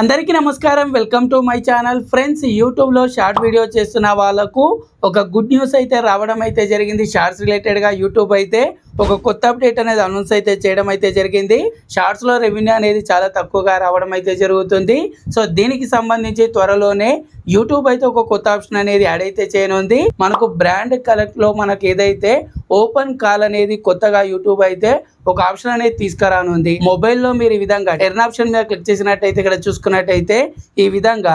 అందరికీ నమస్కారం. Welcome to my channel. Friends యూట్యూబ్లో షార్ట్ వీడియో చేస్తున్న వాళ్ళకు ఒక గుడ్ న్యూస్ అయితే రావడం అయితే జరిగింది. షార్ట్స్ రిలేటెడ్గా యూట్యూబ్ అయితే ఒక కొత్త అప్డేట్ అనేది అనౌన్స్ అయితే చేయడం అయితే జరిగింది. షార్ట్స్లో రెవెన్యూ అనేది చాలా తక్కువగా రావడం అయితే జరుగుతుంది. సో దీనికి సంబంధించి త్వరలోనే యూట్యూబ్ అయితే ఒక కొత్త ఆప్షన్ అనేది యాడ్ అయితే చేయనుంది. మనకు బ్రాండ్ కలెక్ట్లో మనకు ఏదైతే ఓపెన్ కాల్ అనేది కొత్తగా యూట్యూబ్ అయితే ఒక ఆప్షన్ అనేది తీసుకురానుంది. మొబైల్లో మీరు ఈ విధంగా టెర్న్ ఆప్షన్ మీద క్లిక్ చేసినట్టయితే ఇక్కడ చూసుకున్నట్టయితే ఈ విధంగా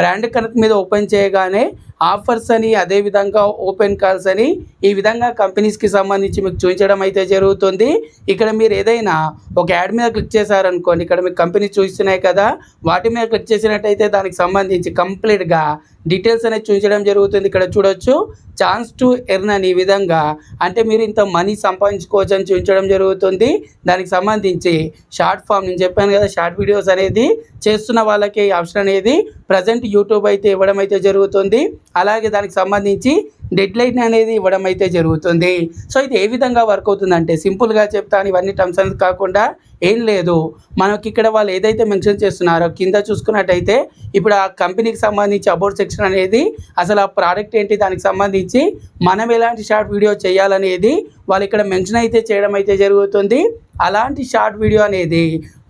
బ్రాండ్ కనెక్ట్ మీద ఓపెన్ చేయగానే ఆఫర్స్ అని అదే విధంగా ఓపెన్ కాల్స్ అని ఈ విధంగా కంపెనీస్కి సంబంధించి మీకు చూపించడం అయితే జరుగుతుంది. ఇక్కడ మీరు ఏదైనా ఒక యాడ్ మీద క్లిక్ చేశారనుకోండి ఇక్కడ మీకు కంపెనీ చూస్తున్నాయి కదా వాటి మీద క్లిక్ చేసినట్టయితే దానికి సంబంధించి కంప్లీట్గా da డీటెయిల్స్ అనేది చూపించడం జరుగుతుంది. ఇక్కడ చూడొచ్చు. ఛాన్స్ టు ఎర్న్ అని ఈ విధంగా అంటే మీరు ఇంత మనీ సంపాదించుకోవచ్చు అని చూపించడం జరుగుతుంది. దానికి సంబంధించి షార్ట్ ఫామ్ నేను చెప్పాను కదా షార్ట్ వీడియోస్ అనేది చేస్తున్న వాళ్ళకి ఆప్షన్ అనేది ప్రజెంట్ యూట్యూబ్ అయితే ఇవ్వడం అయితే జరుగుతుంది. అలాగే దానికి సంబంధించి డెడ్ లైన్ అనేది ఇవ్వడం అయితే జరుగుతుంది. సో ఇది ఏ విధంగా వర్క్ అవుతుందంటే సింపుల్గా చెప్తాను ఇవన్నీ టర్మ్స్ అనేది కాకుండా ఏం లేదు. మనకి ఇక్కడ వాళ్ళు ఏదైతే మెన్షన్ చేస్తున్నారో కింద చూసుకున్నట్టయితే ఇప్పుడు ఆ కంపెనీకి సంబంధించి అబౌట్ సెక్షన్ అనేది అసలు ఆ ప్రోడక్ట్ ఏంటి దానికి సంబంధించి మనం ఎలాంటి షార్ట్ వీడియో చేయాలనేది వాళ్ళు ఇక్కడ మెన్షన్ అయితే చేయడం అయితే జరుగుతుంది. అలాంటి షార్ట్ వీడియో అనేది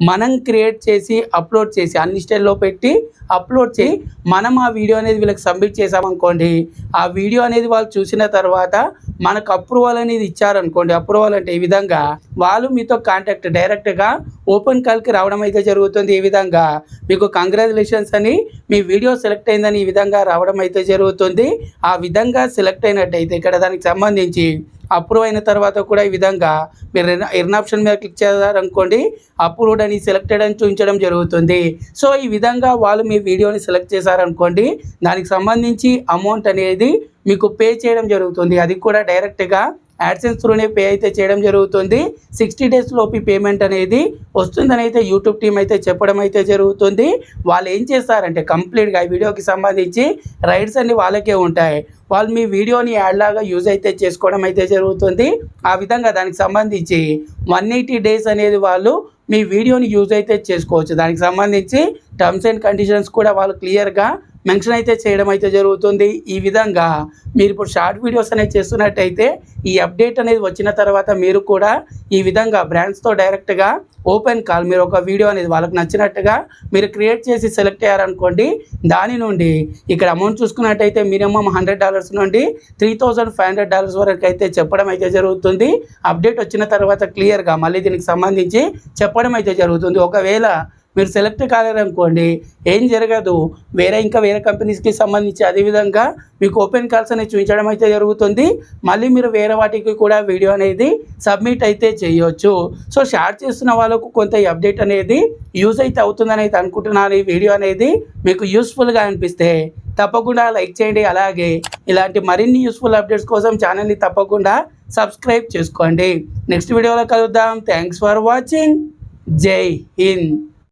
మనం క్రియేట్ చేసి అప్లోడ్ చేసి అన్ని స్టైల్లో పెట్టి అప్లోడ్ చేసి మనం ఆ వీడియో అనేది వీళ్ళకి సబ్మిట్ చేసామనుకోండి ఆ వీడియో అనేది వాళ్ళు చూసిన తర్వాత మనకు అప్రూవల్ అనేది ఇచ్చారనుకోండి అప్రూవల్ అంటే ఈ విధంగా వాళ్ళు మీతో కాంటాక్ట్ డైరెక్ట్గా ఓపెన్ కాల్కి రావడం అయితే జరుగుతుంది ఈ విధంగా. మీకు కంగ్రాచులేషన్స్ అని మీ వీడియో సెలెక్ట్ అయిందని ఈ విధంగా రావడం అయితే జరుగుతుంది. ఆ విధంగా సెలెక్ట్ అయినట్టయితే ఇక్కడ దానికి సంబంధించి అప్రూవ్ అయిన తర్వాత కూడా ఈ విధంగా మీరు ఎర్న్- ఆప్షన్ మీద క్లిక్ చేశారనుకోండి అప్రూవ్డ్ అని సెలెక్టెడ్ అని చూపించడం జరుగుతుంది. సో ఈ విధంగా వాళ్ళు మీ వీడియోని సెలెక్ట్ చేశారనుకోండి దానికి సంబంధించి అమౌంట్ అనేది మీకు పే చేయడం జరుగుతుంది. అది కూడా డైరెక్ట్గా యాడ్సెన్స్ త్రూనే పే అయితే చేయడం జరుగుతుంది. సిక్స్టీ డేస్ లోపు పేమెంట్ అనేది వస్తుందని అయితే యూట్యూబ్ టీం అయితే చెప్పడం అయితే జరుగుతుంది. వాళ్ళు ఏం చేస్తారంటే కంప్లీట్గా ఈ వీడియోకి సంబంధించి రైడ్స్ అన్ని వాళ్ళకే ఉంటాయి. వాళ్ళు మీ వీడియోని యాడ్ లాగా యూజ్ అయితే చేసుకోవడం అయితే జరుగుతుంది. ఆ విధంగా దానికి సంబంధించి వన్ ఎయిటీ డేస్ అనేది వాళ్ళు మీ వీడియోని యూజ్ అయితే చేసుకోవచ్చు. దానికి సంబంధించి టర్మ్స్ అండ్ కండిషన్స్ కూడా వాళ్ళు క్లియర్గా మెన్షన్ అయితే చేయడం అయితే జరుగుతుంది. ఈ విధంగా మీరు ఇప్పుడు షార్ట్ వీడియోస్ అనేది చేస్తున్నట్టయితే ఈ అప్డేట్ అనేది వచ్చిన తర్వాత మీరు కూడా ఈ విధంగా బ్రాండ్స్తో డైరెక్ట్గా ఓపెన్ కాల్ మీరు ఒక వీడియో అనేది వాళ్ళకి నచ్చినట్టుగా మీరు క్రియేట్ చేసి సెలెక్ట్ అయ్యారనుకోండి దాని నుండి ఇక్కడ అమౌంట్ చూసుకున్నట్టయితే మినిమం హండ్రెడ్ డాలర్స్ నుండి three thousand five hundred dollars వరకు అయితే చెప్పడం అయితే జరుగుతుంది. అప్డేట్ వచ్చిన తర్వాత క్లియర్గా మళ్ళీ దీనికి సంబంధించి చెప్పడం అయితే జరుగుతుంది. ఒకవేళ మీరు సెలెక్ట్ కాలేరనుకోండి ఏం జరగదు. వేరే ఇంకా వేరే కంపెనీస్కి సంబంధించి అదేవిధంగా మీకు ఓపెన్ కాల్స్ అనేది చూపించడం అయితే జరుగుతుంది. మళ్ళీ మీరు వేరే వాటికి కూడా వీడియో అనేది సబ్మిట్ అయితే చేయొచ్చు. సో షేర్ చేస్తున్న వాళ్ళకు కొంత ఈ అప్డేట్ అనేది యూజ్ అయితే అవుతుందని అయితే అనుకుంటున్నాను. ఈ వీడియో అనేది మీకు యూస్ఫుల్గా అనిపిస్తే తప్పకుండా లైక్ చేయండి. అలాగే ఇలాంటి మరిన్ని యూస్ఫుల్ అప్డేట్స్ కోసం ఛానల్ని తప్పకుండా సబ్స్క్రైబ్ చేసుకోండి. నెక్స్ట్ వీడియోలో కలుద్దాం. థ్యాంక్స్ ఫర్ వాచింగ్ జై హింద్